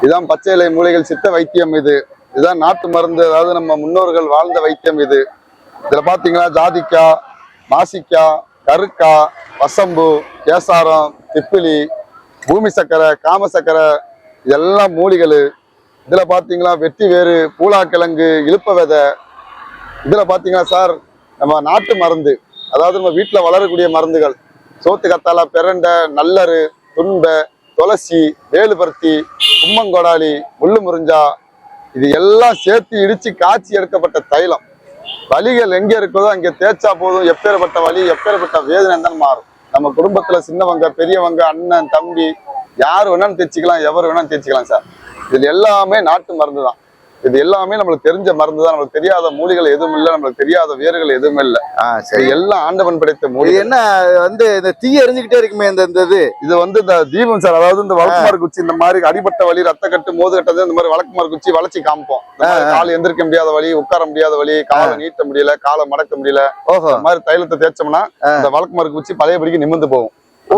இதுதான் பச்சை இலை மூலிகள் சித்த வைத்தியம் இது. இதுதான் நாட்டு மருந்து அதாவது நம்ம முன்னோர்கள் வாழ்ந்த வைத்தியம் இது. இதில் பார்த்தீங்கன்னா ஜாதிக்காய் மாசிக்காய் கருக்காய் வசம்பு கேசாரம் திப்பிலி பூமி சக்கரை காம சக்கரை இதெல்லாம் மூலிகள் இதில் பாத்தீங்கன்னா வெட்டி வேறு பூலாக்கிழங்கு இழுப்ப விதை. இதில் பாத்தீங்கன்னா சார் நம்ம நாட்டு மருந்து. அதாவது நம்ம வீட்டில் வளரக்கூடிய மருந்துகள். சோத்து கத்தாழை பிரண்டை நல்லரு துன்பை துளசி வேலுபருத்தி கும்மங்கொடாலி முள்ளு முறிஞ்சா இது எல்லாம் சேர்த்து இடிச்சு காய்ச்சி எடுக்கப்பட்ட தைலம். வலிகள் எங்கே இருக்குதோ அங்கே தேய்ச்சா போதும். எப்பேற்பட்ட வலி எப்பேற்பட்ட வேதனை என்னன்னு மாறும். நம்ம குடும்பத்தில் சின்னவங்க பெரியவங்க அண்ணன் தம்பி யார் வேணாலும் தேய்ச்சிக்கலாம் எவர் வேணாலும் தேய்ச்சிக்கலாம் சார். இதில் எல்லாமே நாட்டு மருந்து தான். இது எல்லாமே நம்மளுக்கு தெரிஞ்ச மருந்து தான் நம்மளுக்கு தெரியாத மூலிகள் எதுவும் இல்லை நம்மளுக்கு தெரியாத வேர்கள் எதுவும் இல்லை. சரி. எல்லாம் ஆண்டவன் படைத்த மூலிகை என்ன வந்து இந்த தீ எரிஞ்சுக்கிட்டே இருக்குமே இந்த இந்த இது? இது வந்து இந்த தீபம் சார் அதாவது இந்த வழக்குமார் குச்சி இந்த மாதிரி அடிபட்ட வலி ரத்த கட்டு மோது கட்டது இந்த மாதிரி வழக்குமார் குச்சி வளைச்சி காமிப்போம். கால் எந்திரிக்க முடியாத வலி உட்கார முடியாத வலி காலை நீட்ட முடியல காலை மடக்க முடியல மாதிரி தைலத்தை தேய்ச்சோம்னா இந்த வழக்குமார் குச்சி பழையபடிக்கு நிமிர்ந்து போகும்.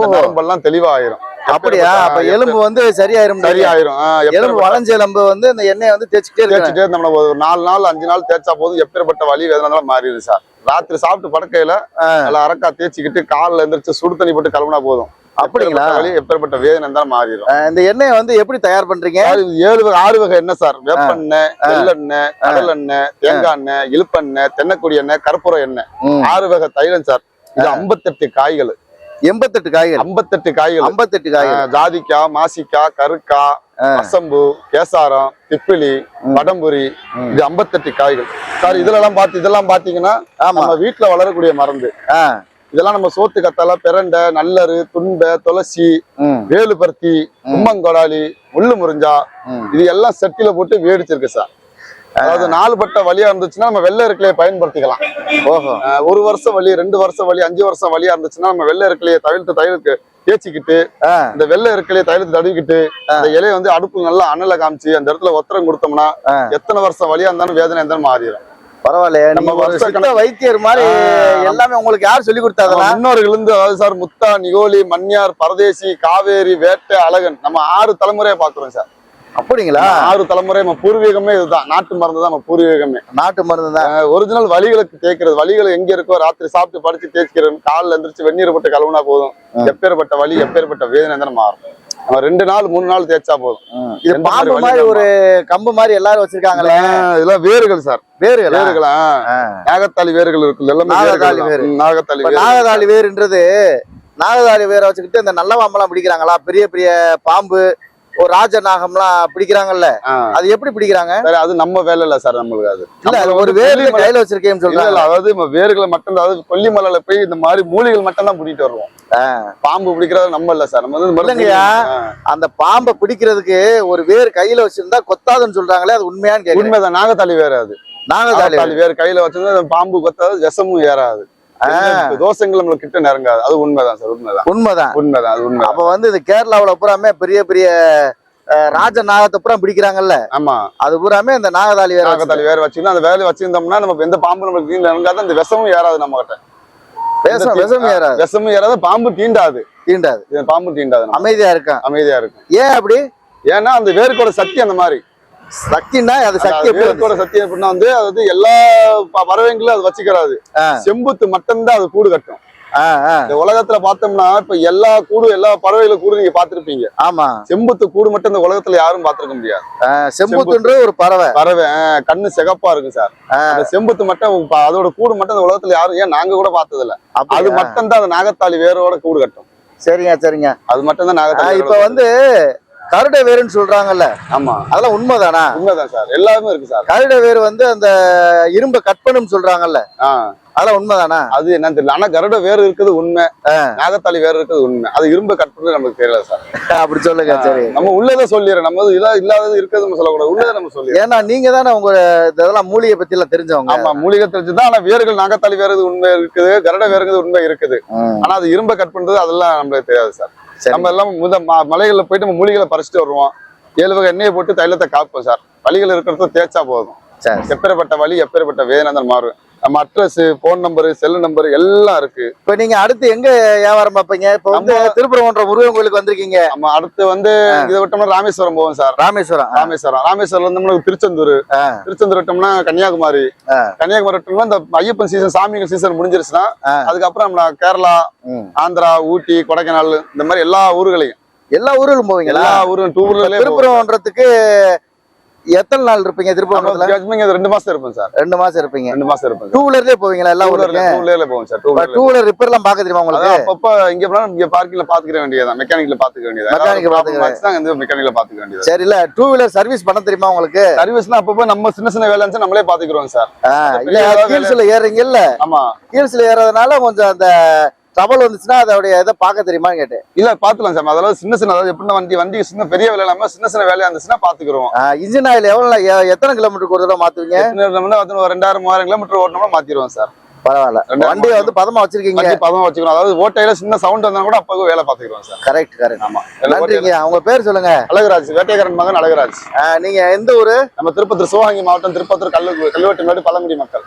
அந்த. நரம்பெல்லாம் தெளிவா ஆயிரும் அப்படியா? அப்ப எலும்பு வந்து சரியாயிரும். சரியாயிரும் எலும்பு வளைஞ்ச எலும்பு வந்து இந்த எண்ணெயை வந்து தேய்ச்சிக்கிட்டே இருக்கு தேய்ச்சிட்டே நம்ம ஒரு நாலு நாள் அஞ்சு நாள் தேய்ச்சா போதும். எப்பேற்பட்ட வலி வேதனை மாறிடுது சார். ராத்திரி சாப்பிட்டு படுக்கையில நல்லா அரக்கா தேய்ச்சிக்கிட்டு காலில் எந்திரிச்சு சுடு தண்ணி போட்டு கழுவுனா போதும். அப்படிங்களா? எப்பேற்பட்ட வேதனை இருந்தாலும் மாறிடும். இந்த எண்ணெயை வந்து எப்படி தயார் பண்றீங்க? ஏழு வகை ஆறு வகை எண்ணெய் சார். வேப்பெண்ணெய் வெள்ளெண்ணெய் கடல் எண்ணெய் தேங்காய் எண்ணெய் இழுப்பெண்ணெய் தென்னக்குடி எண்ணெய் கற்பூர எண்ணெய். ஆறு வகை தைலம் சார். இது ஐம்பத்தெட்டு காய்கள். எண்பத்தெட்டு காய்கள். ஐம்பத்தெட்டு காய்கள். ஐம்பத்தெட்டு காய்கள். ஜாதிக்காய் மாசிக்காய் கருக்காய் வசம்பு கேசாரம் திப்பிலி வடம்புரி இது ஐம்பத்தெட்டு காய்கள். சார் இதுல எல்லாம் பாத்து இதெல்லாம் பாத்தீங்கன்னா நம்ம வீட்டுல வளரக்கூடிய மருந்து. இதெல்லாம் நம்ம சோத்து கத்தால பிரண்டை நல்லரு துன்பை துளசி வேலுபருத்தி கும்மங்கொடாலி முள்ளு முறிஞ்சா. இது எல்லாம் செட்டில போட்டு வேடிச்சிருக்கு சார். அதாவது நாலு பட்ட வலியா இருந்துச்சுன்னா நம்ம வெள்ளை இருக்கலையே பயன்படுத்திக்கலாம். ஓஹோ. ஒரு வருஷம் வலி ரெண்டு வருஷம் வலி அஞ்சு வருஷம் வலியா இருந்துச்சுன்னா நம்ம வெள்ளை இருக்கலையே தவிர்த்து தயிருக்கு தேய்ச்சிக்கிட்டு இந்த வெள்ளை இருக்கலையே தைலத்தை தடவிக்கிட்டு இந்த இலையை வந்து அடுப்பு நல்லா அனல காமிச்சு அந்த இடத்துல ஒத்தரம் கொடுத்தோம்னா. எத்தனை வருஷம் வலியா இருந்தாலும் வேதனை இருந்தாலும் மாறிடும். பரவாயில்லையே. நம்ம வைத்தியர் மாதிரி எல்லாமே உங்களுக்கு யார் சொல்லி கொடுத்தாங்களா முன்னோர்கள் இருந்து அதாவது சார் முத்தா நிகோலி மன்னியார் பரதேசி காவேரி வேட்டை அழகன் நம்ம ஆறு தலைமுறையை பாக்குறோம் சார். அப்படிங்களா? ஆறு தலைமுறை நம்ம பூர்வீகமே இதுதான். நாட்டு மருந்து தான் நம்ம பூர்வீகமே. நாட்டு மருந்து தான். ஒரிஜினல் வலிகளுக்கு தேய்க்கிறது. வலிகள் எங்க இருக்கோ ராத்திரி சாப்பிட்டு படிச்சு தேய்க்கிறது காலில் எந்திரிச்சு வெந்நீர் போட்டு கழுவுனா போதும். எப்பேற்பட்ட வலி எப்பேற்பட்ட வேதனை இருந்தாலும் மாறும். ரெண்டு நாள் மூணு நாள் தேய்ச்சா போதும். இது பாம்பு மாதிரி ஒரு கம்பு மாதிரி எல்லாரும் வச்சிருக்காங்களே. இதெல்லாம் வேர்கள் சார். வேர்களா? ஆ. நாகத்தாளி வேர்கள் இருக்கு எல்லாமே நாகத்தாளி வேர்கள் வேரு. தான். ம், நாகத்தாளி இப்ப வேர் நாகதாளி வேறுன்றது நாகதாளி வேரை வச்சுக்கிட்டு இந்த நல்ல பாம்பெல்லாம் பிடிக்கிறாங்களா? பெரிய பெரிய பாம்பு ஒரு ராஜ நாகம்லாம் பிடிக்கிறாங்கல்ல. அது எப்படி பிடிக்கிறாங்க? அது நம்ம வேலை இல்ல சார் நம்மளுக்கு அது. இல்ல ஒரு கொல்லிமலை- கையில வச்சிருக்கேன்னு சொல்றாங்க. அதாவது வேர்களை மட்டும் அதாவது கொல்லிமலையில போய் இந்த மாதிரி மூலிகள் மட்டும் தான் பிடிட்டு வருவோம். பாம்பு பிடிக்கிறது நம்ம இல்ல சார் நம்ம வந்து. அந்த பாம்பை பிடிக்கிறதுக்கு ஒரு வேர் கையில வச்சிருந்தா கொத்தாதுன்னு சொல்றாங்களே அது உண்மையான்னு உண்மைதான் நாகத்தாளி வேற அது. நாகத்தாளி வேற கையில வச்சிருந்தா பாம்பு கொத்தாது விஷமும் ஏறாது. தோஷங்கள் நம்மளுக்கு கிட்ட நெருங்காது. அது உண்மைதான் சார் உண்மைதான். உண்மைதான். உண்மைதான் அது உண்மை அப்ப வந்து இது கேரளாவுல பூராமே பெரிய பெரிய ராஜ நாகத்தை பூரா பிடிக்கிறாங்கல்ல? ஆமா. அது பூராமே இந்த நாகதாளி வேற. நாகத்தாளி வேற வச்சிருந்தா அந்த வேலை வச்சிருந்தோம்னா நம்ம எந்த பாம்பு நம்மளுக்கு தீண்ட நெருங்காது அந்த விஷமும் ஏறாது நம்ம கிட்ட விஷம் விஷம் ஏறாது. விஷமும் ஏறாது பாம்பு தீண்டாது. தீண்டாது. பாம்பு தீண்டாது. அமைதியா இருக்கான் அமைதியா இருக்கும். ஏன் அப்படி? ஏன்னா அந்த வேருக்கோட சக்தி அந்த மாதிரி. சக்தின்னா அது சக்தி வேருக்கோட சக்தி எப்படின்னா வந்து அது வந்து எல்லா பறவைங்களும் அது வச்சுக்கிறாது. செம்புத்து மட்டும்தான் அது கூடு கட்டும். இந்த உலகத்துல பார்த்தோம்னா இப்ப எல்லா கூடு எல்லா பறவைகளும் கூடு நீங்க பாத்திருப்பீங்க ஆமா. செம்புத்து கூடு மட்டும் இந்த உலகத்துல யாரும் பாத்திருக்க முடியாது. செம்புத்துன்ற ஒரு பறவை. பறவை கண்ணு சிகப்பா இருக்கும் சார். செம்புத்து மட்டும் அதோட கூடு மட்டும் இந்த உலகத்துல யாரும் ஏன் நாங்க கூட பார்த்தது இல்ல அது? மட்டும் தான் அந்த நாகத்தாளி வேரோட கூடு கட்டும். சரிங்க சரிங்க. அது மட்டும் தான் நாகத்தாளி இப்ப வந்து கருட வேருன்னு சொல்றாங்கல்ல. ஆமா. அதெல்லாம் உண்மைதானா? உண்மைதான் சார். எல்லாமே இருக்கு சார். கருட வேர் வந்து அந்த இரும்ப கட் பண்ணும் சொல்றாங்கல்ல. அதெல்லாம் உண்மைதானா? அது என்னன்னு தெரியல. ஆனா கருட வேறு இருக்குது உண்மை. நாகத்தாளி வேறு இருக்குது உண்மை. அது இரும்பு கட் பண்றது நமக்கு தெரியல சார். அப்படி சொல்லுங்க சரி. நம்ம உள்ளதை சொல்லிடுறோம். நம்ம இதா இல்லாதது இருக்கிறது நம்ம சொல்லக்கூடாது. உள்ளதை நம்ம சொல்லிடுறோம். ஏன்னா நீங்க தானே உங்க இதெல்லாம் மூலிகை பத்தி எல்லாம் தெரிஞ்சவங்க. ஆமா மூலிகை தெரிஞ்சுதான். ஆனா வேர்கள் நாகத்தாளி வேறு உண்மை இருக்குது கருட வேறுங்கிறது உண்மை இருக்குது. ஆனா அது இரும்பை கட் பண்றது அதெல்லாம் நம்மளுக்கு தெரியாது சரி. நம்ம எல்லாம் முத மலைகளில் போயிட்டு நம்ம மூலிகளை பறிச்சுட்டு வருவோம். ஏழு வகை எண்ணெயை போட்டு தைலத்தை காப்போம் சார். வழிகள் இருக்கிறத தேய்ச்சா போதும். எப்பேற்பட்ட வலி எப்பேற்பட்ட வேதனை இருந்தாலும் மாறும் நம்ம address phone number cell number எல்லாம் இருக்கு. இப்ப நீங்க அடுத்து எங்க வியாபாரம் பார்ப்பீங்க? இப்ப வந்து திருப்பரங்குன்ற முருகன் கோயிலுக்கு வந்திருக்கீங்க. நம்ம அடுத்து வந்து இதை விட்டோம்னா ராமேஸ்வரம் போவோம் சார். ராமேஸ்வரம். ராமேஸ்வரம். ராமேஸ்வரம் வந்து திருச்செந்தூர். திருச்செந்தூர் விட்டோம்னா கன்னியாகுமரி. கன்னியாகுமரி விட்டோம்னா இந்த ஐயப்பன் சீசன் சாமிகள் சீசன் முடிஞ்சிருச்சுன்னா. அதுக்கப்புறம் நம்ம கேரளா. ஆந்திரா ஊட்டி கொடைக்கானல் இந்த மாதிரி எல்லா ஊர்களையும். எல்லா ஊர்களும் போவீங்களா? எல்லா ஊரும் டூ வீலர்லயே திருப்பரங்குன்றத்துக்கு எத்தனை நாள் இருப்பீங்க திருப்பரங்குன்றத்துல ரெண்டு மாசம் இருப்போம் சார். ரெண்டு மாசம் இருப்பீங்க. ரெண்டு மாசம் இருப்போம் டூ வீலர்லயே போவீங்களா? எல்லா வீலர்ல டூ வீலர்ல போவோம் சார் டூ வீலர் ரிப்பேர் எல்லாம் பாக்க தெரியுமா உங்களுக்கு? அப்பப்ப இங்க போனா இங்க பார்க்கிங்ல பாத்துக்கிற வேண்டியதான் மெக்கானிக்ல பாத்துக்க வேண்டியது பாத்துக்க தான் மெக்கானிக்ல பாத்துக்க வேண்டியது சரி இல்ல டூ வீலர் சர்வீஸ் பண்ண தெரியுமா உங்களுக்கு? சர்வீஸ்னா அப்பப்ப நம்ம சின்ன சின்ன வேலை இருந்துச்சு நம்மளே பாத்துக்கிறோம் சார். இல்ல ஹீல்ஸ்ல ஏறுறீங்கல்ல? ஆமா. ஹீல்ஸ்ல ஏறதுனால கொஞ்சம் அந்த ட்ரபுள் வந்துச்சுன்னா அதோடைய இதை பார்க்க தெரியுமான்னு கேட்டேன். இல்ல பாத்துக்கலாம் சார். அதெல்லாம் சின்ன சின்ன அதாவது எப்படின்னா வண்டி வண்டி சின்ன பெரிய வேலை இல்லாம சின்ன சின்ன வேலையா இருந்துச்சுன்னா பாத்துக்கிறோம் இன்ஜின் ஆயில் எவ்வளவு எத்தனை கிலோமீட்டருக்கு ஒரு தடவை மாத்துவீங்க? ஒரு ரெண்டாயிரம் மூவாயிரம் கிலோமீட்டர் ஓட்டணும்னா மாத்திடுவோம் சார். பரவாயில்ல. வண்டியை வந்து பதமா வச்சிருக்கீங்க. வண்டி பதமா வச்சுக்கணும். அதாவது ஓட்டையில சின்ன சவுண்ட் வந்தா கூட அப்போ வேலை பாத்துக்கிறோம் சார். கரெக்ட் கரெக்ட் ஆமா. நன்றிங்க. உங்க பேர் சொல்லுங்க. அழகராஜ் வேட்டைக்காரன் மகன் அழகராஜ். நீங்க எந்த ஊரு? நம்ம திருப்பத்தூர் சிவகங்கை மாவட்டம் திருப்பத்தூர் கல்லு கல்வெட்டு பழங்குடி மக்கள்.